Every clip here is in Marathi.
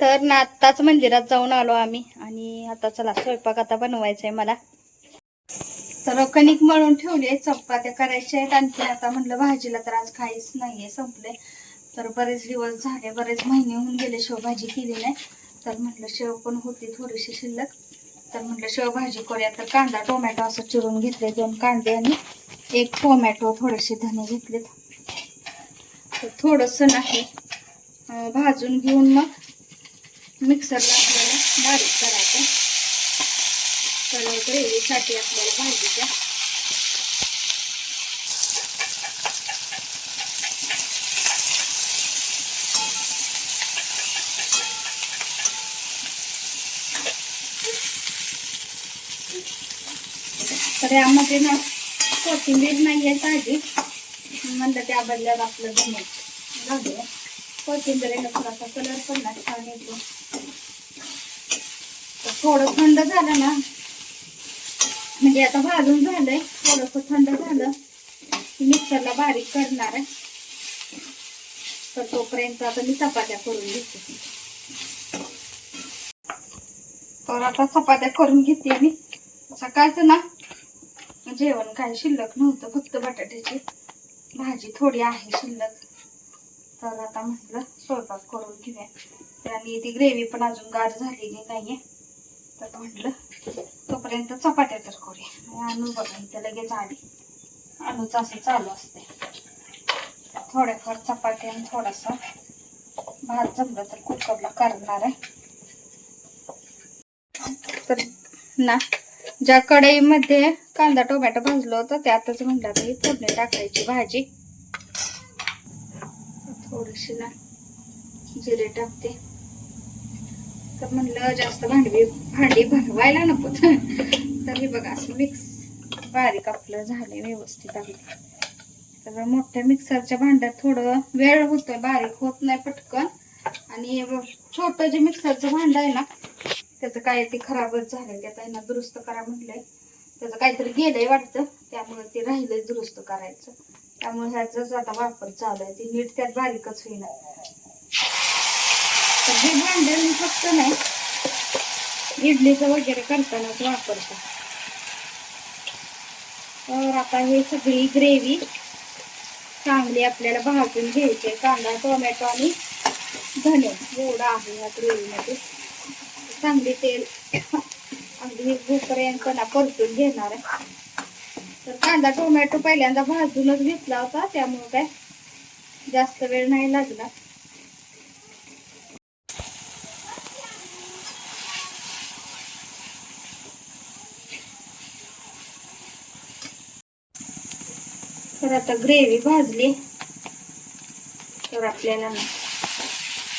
तर ना आत्ताच मंदिरात जाऊन आलो आम्ही. आणि आता चला स्वयंपाक आता बनवायचा आहे मला. तर कणिक मळून ठेवली आहे चपात्या करायच्या आहेत. आणखी आता म्हटलं भाजीला तर आज काहीच नाहीये संपले तर बरेच दिवस झाले बरेच महिने होऊन गेले शेवभाजी केली नाही तर म्हटलं शेव पण होती थोडीशी शिल्लक. तर म्हटलं शेवभाजी करूया. तर कांदा टोमॅटो असं चिरून घेतले दोन कांदे आणि एक टोमॅटो थोडेसे धने घेतलेत. तर थोडंसं नाही भाजून घेऊन मग मिक्सरला आपल्याला बारीक करायचं कलर ग्रेव्हीसाठी आपल्याला भाजीच्या तर यामध्ये ना कोथिंबीर नाही आहे ताजी म्हणलं त्या बदल्यात आपलं धने घालूया कोथिंबीरीला थोडासा कलर पण ना छान येतो. थोडं थंड झालं ना. म्हणजे आता भाजून झालंय. थोडंसं थंड झालं. की मिक्सरला बारीक करणार आहे. तर तोपर्यंत आता मी चपात्या करून घेते. तर आता चपात्या करून घेते मी. सकाळचं ना जेवण काही शिल्लक नव्हतं. फक्त बटाट्याची भाजी थोडी आहे शिल्लक. तर आता म्हटलं स्वयंपाक करून घेऊया. आणि ती ग्रेव्ही पण अजून गार झालेली नाहीये. तर म्हटलं तोपर्यंत चपात्या तर करूया. आणि आणू बघा इथे लगेच आली. आणूच असं चालू असते थोड्याफार चपात्या आणि थोडासा भात जमलं तर कुकरला करणार आहे. तर ना ज्या कढईमध्ये कांदा टोमॅटो भाजलं होतं त्यातच म्हटलं आता ही फोडणी टाकायची भाजी. थोडीशी ना जिरे टाकते. तर म्हणलं जास्त भांडवी भांडी भरवायला नको. तर हे बघा असं मिक्स बारीक आपलं झाले व्यवस्थित आहे तर मोठ्या मिक्सरच्या भांड्यात थोडं वेळ होतोय बारीक होत नाही पटकन. आणि छोटं जे मिक्सरचं भांड आहे ना त्याचं काय ते खराबच झालंय त्यात आहे ना दुरुस्त करा म्हटलंय त्याचं काहीतरी गेलंय वाटतं त्यामुळे ते राहिलंय दुरुस्त करायचं. त्यामुळे ह्याचाच आता वापर चालू आहे ते नीट त्यात बारीकच होईना. हे ब्लेंडर मी फक्त नाही इडलीचं वगैरे करतानाच वापरतो. तर आता हे सगळी ग्रेव्ही चांगली आपल्याला भाजून घ्यायची. आहे. कांदा टोमॅटो आणि धने एवढं आहे या ग्रेव्हीमध्ये. चांगली तेल अगदी झोपर्यंत ना परतून घेणार आहे. तर कांदा टोमॅटो पहिल्यांदा भाजूनच घेतला होता त्यामुळे काय जास्त वेळ नाही लागला तर आता ग्रेव्ही भाजली. तर आपल्याला ना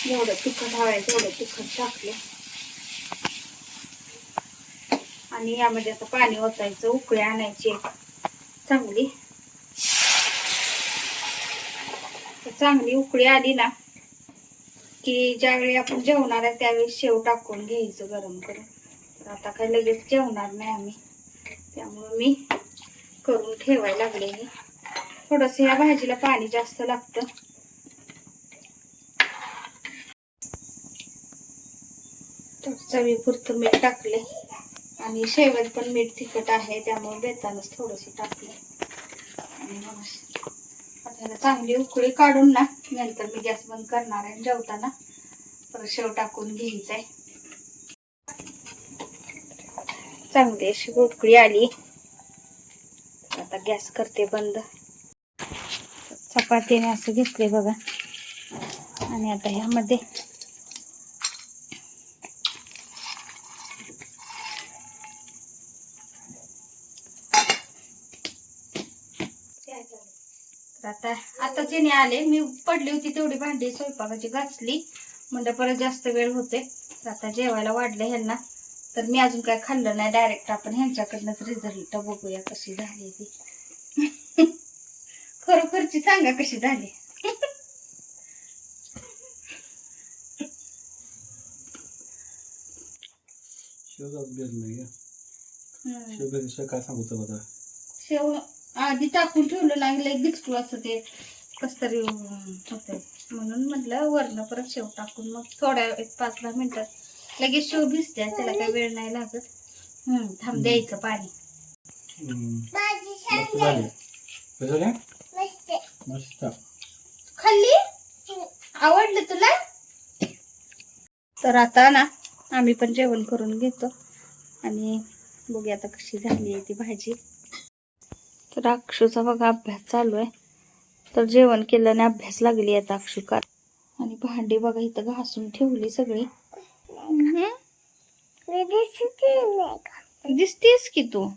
एवढं तिखट हवंय तेवढं तिखट टाकले. आणि यामध्ये आता पाणी ओतायचं उकळी आणायची चांगली. तर चांगली उकळी आली ना की ज्यावेळी आपण जेवणार आहे त्यावेळी शेव टाकून घ्यायचं गरम करून. तर आता काही लगेच जेवणार नाही आम्ही. त्यामुळे मी करून ठेवायला लागलेली. थोडस या भाजीला पाणी जास्त लागतं. चवीपुरतं मीठ टाकले. आणि शेवट पण मीठ तिखट आहे त्यामुळे बेतानच थोडस टाकले. आणि मग आता चांगली उकळी काढून ना नंतर मी गॅस बंद करणार आहे जेवताना परत शेव टाकून घ्यायचंय. चांगली अशी उकळी आली. आता गॅस करते बंद. चपातीने असं घेतले बघा. आणि आता ह्यामध्ये आता आता जेणे आले मी पडली होती तेवढी भांडी स्वयंपाकाची घासली. म्हणजे परत जास्त वेळ होते तर आता जेवायला वाढलं ह्यांना. तर मी अजून काय खाल्लं नाही डायरेक्ट आपण ह्यांच्याकडनंच रिझल्ट बघूया कशी झाली ती. खरोखरची सांगा कशी झाली? काय सांगतो बघा? शेव आधी टाकून ठेवलं नाही लगेच असं ते कस तरी होत म्हणून म्हटलं वरनं परत शेव टाकून मग थोड्या एक पाच दहा मिनिटात लगेच शेव भिजते त्याला काही वेळ नाही लागत. हम्म थांब द्यायचं पाणी. मस्त. खाल्ली आवडलं तुला? तर आता ना आम्ही पण जेवण करून घेतो. आणि बघूया आता कशी झाली आहे ती भाजी. तर अक्षूचा बघा अभ्यास चालू आहे. तर जेवण केलं आणि अभ्यास लागली आता अक्षू का आणि भांडी बघा इथं घासून ठेवली सगळी. हम्म. दिसतेस की तू?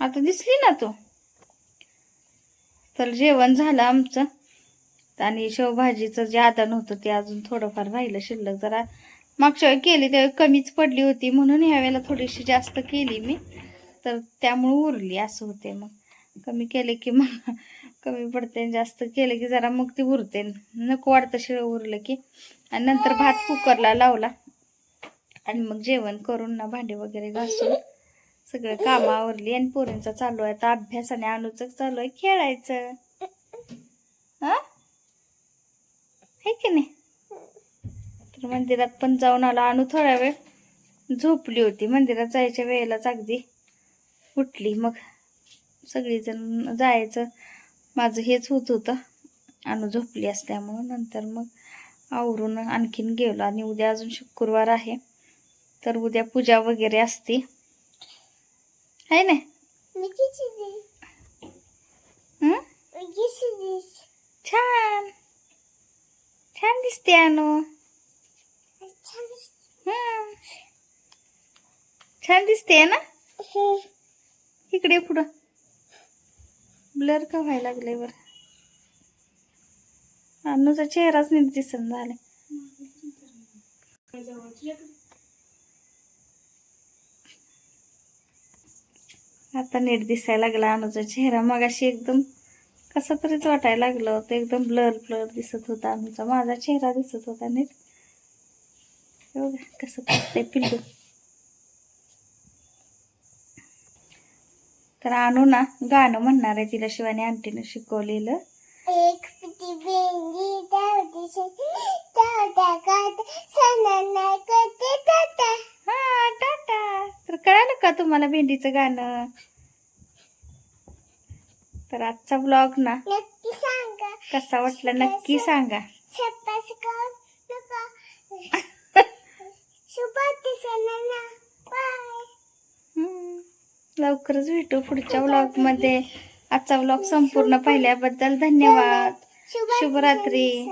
आता दिसली ना तू? तर जेवण झालं आमचं. आणि शेवभाजीचं जे आदान होतं ते अजून थोडंफार राहिलं शिल्लक. जरा मागच्या वेळी केली त्यावेळी कमीच पडली होती. म्हणून यावेळेला थोडीशी जास्त केली मी. तर त्यामुळे उरली असं होते मग. कमी केले की मग कमी पडते जास्त केले की जरा मग ती उरते. नको वाटतं शिळ उरलं की. आणि नंतर भात कुकरला लावला. आणि मग जेवण करून ना भांडे वगैरे घासून. सगळं कामावरली आणि पोरींचा चालू आहे. आता अभ्यास आणि अनुचं चालू आहे. खेळायचं. हे की नाही? तर मंदिरात पण जाऊन आलो. अनु थोडा वेळ झोपली होती. मंदिरात जायच्या वेळेलाच अगदी उठली. मग सगळीजण जायचं. माझं हेच होत होतं. अनु झोपली असल्यामुळं. नंतर मग आवरून आणखीन गेलो. आणि उद्या अजून शुक्रवार आहे. तर उद्या पूजा वगैरे असते. आहे ना? हं? छान। छान दिसते अनु हं. छान दिसते ना? इकडे पुढं. ब्लर का व्हायला लागले बर? अनुचा चेहराच नीट दिसन झाले आता नीट दिसायला लागला अनुजा चेहरा. मगाशी एकदम कसा तरीच वाटायला लागलं होतं. एकदम ब्लर ब्लर दिसत होता अनुजा माझा चेहरा दिसत होता नीट. बघा कसं करते पिल्लू. तर आणू ना गाणं म्हणणार आहे तिला शिवानी आंटीनं शिकवलेलं. एक तुम्हाला भेंडीचं गाणं. तर आजचा ब्लॉग ना नक्की सांगा. कसा वाटला नक्की सांगा. लवकरच भेटू पुढच्या ब्लॉगमध्ये. आजचा ब्लॉग संपूर्ण पाहिल्याबद्दल धन्यवाद. शुभरात्री.